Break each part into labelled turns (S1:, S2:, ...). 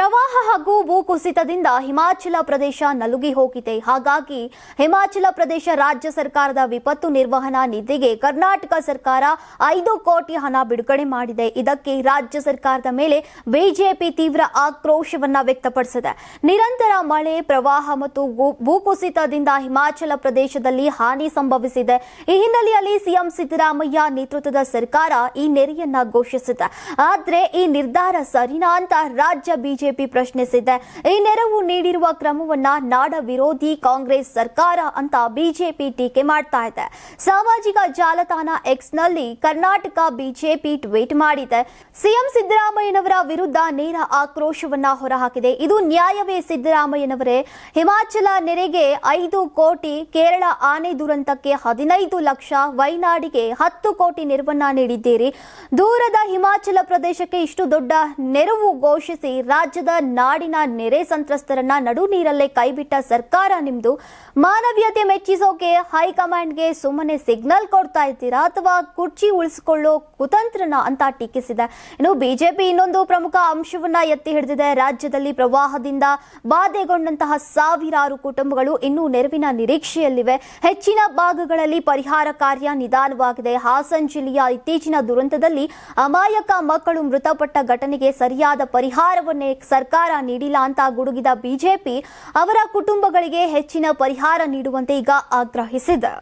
S1: ಪ್ರವಾಹ ಹಾಗೂ ಭೂಕುಸಿತದಿಂದ ಹಿಮಾಚಲ ಪ್ರದೇಶ ನಲುಗಿ ಹೋಗಿದೆ. ಹಾಗಾಗಿ ಹಿಮಾಚಲ ಪ್ರದೇಶ ರಾಜ್ಯ ಸರ್ಕಾರದ ವಿಪತ್ತು ನಿರ್ವಹಣಾ ನಿಧಿಗೆ ಕರ್ನಾಟಕ ಸರ್ಕಾರ ಐದು ಕೋಟಿ ಹಣ ಬಿಡುಗಡೆ ಮಾಡಿದೆ. ಇದಕ್ಕೆ ರಾಜ್ಯ ಸರ್ಕಾರದ ಮೇಲೆ ಬಿಜೆಪಿ ತೀವ್ರ ಆಕ್ರೋಶವನ್ನ ವ್ಯಕ್ತಪಡಿಸಿದೆ. ನಿರಂತರ ಮಳೆ, ಪ್ರವಾಹ ಮತ್ತು ಭೂಕುಸಿತದಿಂದ ಹಿಮಾಚಲ ಪ್ರದೇಶದಲ್ಲಿ ಹಾನಿ ಸಂಭವಿಸಿದೆ. ಈ ಹಿನ್ನೆಲೆಯಲ್ಲಿ ಸಿಎಂ ಸಿದ್ದರಾಮಯ್ಯ ನೇತೃತ್ವದ ಸರ್ಕಾರ ಈ ನೆರೆಯನ್ನ ಘೋಷಿಸಿದೆ. ಆದರೆ ಈ ನಿರ್ಧಾರ ಸರಿನಾ ಅಂತ ರಾಜ್ಯ ಬಿಜೆಪಿ ಪ್ರಶ್ನಿಸಿದೆ. ಈ ನೆರವು ನೀಡಿರುವ ಕ್ರಮವನ್ನ ನಾಡ ವಿರೋಧಿ ಕಾಂಗ್ರೆಸ್ ಸರ್ಕಾರ ಅಂತ ಬಿಜೆಪಿ ಟೀಕೆ ಮಾಡ್ತಾ ಇದೆ. ಸಾಮಾಜಿಕ ಜಾಲತಾಣ ಎಕ್ಸ್ನಲ್ಲಿ ಕರ್ನಾಟಕ ಬಿಜೆಪಿ ಟ್ವೀಟ್ ಮಾಡಿದೆ. ಸಿಎಂ ಸಿದ್ದರಾಮಯ್ಯನವರ ವಿರುದ್ಧ ನೇರ ಆಕ್ರೋಶವನ್ನ ಹೊರಹಾಕಿದೆ. ಇದು ನ್ಯಾಯವೇ ಸಿದ್ದರಾಮಯ್ಯನವರೇ. ಹಿಮಾಚಲ ನೆರೆಗೆ ಐದು ಕೋಟಿ, ಕೇರಳ ಆನೆ ದುರಂತಕ್ಕೆ ಹದಿನೈದು ಲಕ್ಷ, ವೈನಾಡಿಗೆ ಹತ್ತು ಕೋಟಿ ನೆರವನ್ನ ನೀಡಿದ್ದೀರಿ. ದೂರದ ಹಿಮಾಚಲ ಪ್ರದೇಶಕ್ಕೆ ಇಷ್ಟು ದೊಡ್ಡ ನೆರವು ಘೋಷಿಸಿ ರಾಜ್ಯದ ನಾಡಿನ ನೆರೆ ಸಂತ್ರಸ್ತರನ್ನ ನಡು ನೀರಲ್ಲೇ ಕೈಬಿಟ್ಟ ಸರ್ಕಾರ ನಿಮ್ದು. ಮಾನವೀಯತೆ ಮೆಚ್ಚಿಸೋಕೆ ಹೈಕಮಾಂಡ್ಗೆ ಸುಮ್ಮನೆ ಸಿಗ್ನಲ್ ಕೊಡ್ತಾ ಇದ್ದೀರಾ ಅಥವಾ ಕುರ್ಚಿ ಉಳಿಸಿಕೊಳ್ಳೋ ಕುತಂತ್ರನ ಅಂತ ಟೀಕಿಸಿದೆ. ಇನ್ನು ಬಿಜೆಪಿ ಇನ್ನೊಂದು ಪ್ರಮುಖ ಅಂಶವನ್ನ ಎತ್ತಿ ಹಿಡಿದಿದೆ. ರಾಜ್ಯದಲ್ಲಿ ಪ್ರವಾಹದಿಂದ ಬಾಧೆಗೊಂಡಂತಹ ಸಾವಿರಾರು ಕುಟುಂಬಗಳು ಇನ್ನೂ ನೆರವಿನ ನಿರೀಕ್ಷೆಯಲ್ಲಿವೆ. ಹೆಚ್ಚಿನ ಭಾಗಗಳಲ್ಲಿ ಪರಿಹಾರ ಕಾರ್ಯ ನಿಧಾನವಾಗಿದೆ. ಹಾಸನ್ ಜಿಲ್ಲೆಯ ಇತ್ತೀಚಿನ ದುರಂತದಲ್ಲಿ ಅಮಾಯಕ ಮಕ್ಕಳು ಮೃತಪಟ್ಟ ಘಟನೆಗೆ ಸರಿಯಾದ ಪರಿಹಾರವನ್ನೇ ಸರ್ಕಾರ ನೀಡಿಲ್ಲ ಅಂತ ಗುಡುಗಿದ ಬಿಜೆಪಿ ಅವರ ಕುಟುಂಬಗಳಿಗೆ ಹೆಚ್ಚಿನ ಪರಿಹಾರ ನೀಡುವಂತೆ ಈಗ ಆಗ್ರಹಿಸಿದೆ.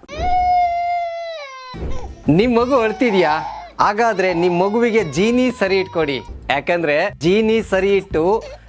S2: ನಿಮ್ ಮಗು ಅಳ್ತಿದ್ಯಾ? ಹಾಗಾದ್ರೆ ನಿಮ್ ಮಗುವಿಗೆ ಜೀನಿ ಸರಿ ಇಟ್ಕೊಡಿ. ಯಾಕಂದ್ರೆ ಜೀನಿ ಸರಿ ಇಟ್ಟು